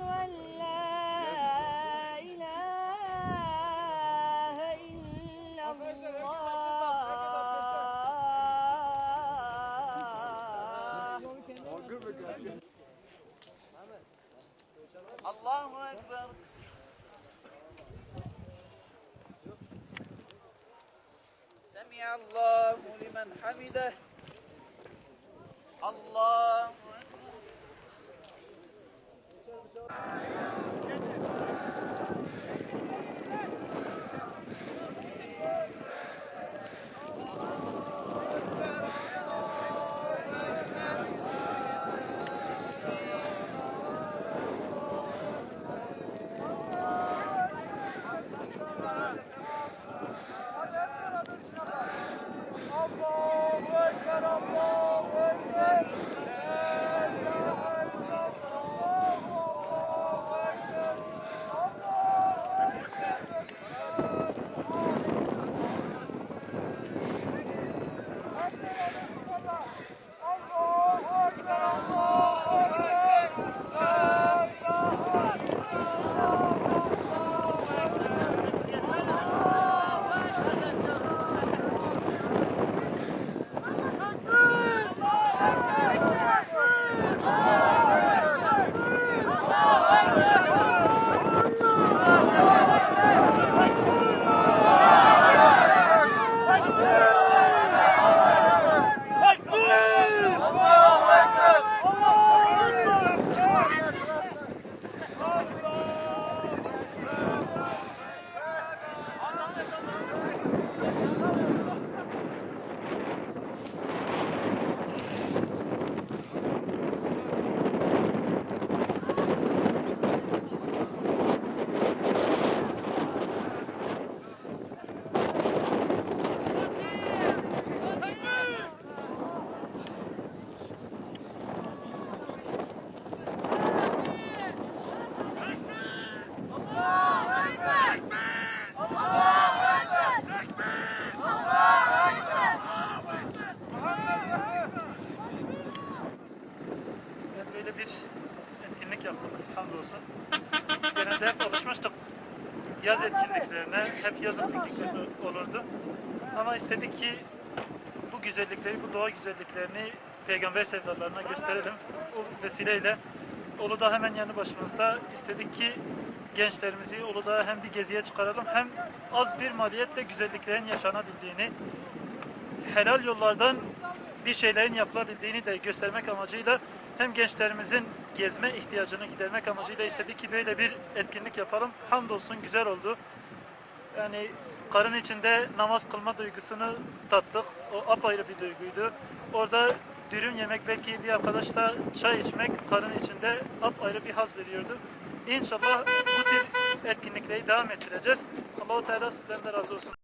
أن لا إله إلا الله. الله أكبر. سمع الله لمن حمده. الله やった! Hamdolsun. Genelde hep alışmıştık yaz etkinliklerine, hep yaz etkinlikleri olurdu. Ama istedik ki bu güzellikleri, bu doğa güzelliklerini peygamber sevdalarına gösterelim. O vesileyle Uludağ hemen yanı başımızda istedik ki gençlerimizi Uludağ'a hem bir geziye çıkaralım hem az bir maliyetle güzelliklerin yaşanabildiğini, helal yollardan bir şeylerin yapılabildiğini de göstermek amacıyla hem gençlerimizin gezme ihtiyacını gidermek amacıyla istedik ki böyle bir etkinlik yapalım. Hamdolsun güzel oldu. Yani karın içinde namaz kılma duygusunu tattık. O apayrı bir duyguydu. Orada dürüm yemek belki bir arkadaşla çay içmek karın içinde apayrı bir haz veriyordu. İnşallah bu tür etkinlikleri devam ettireceğiz. Allahu Teala sizden de razı olsun.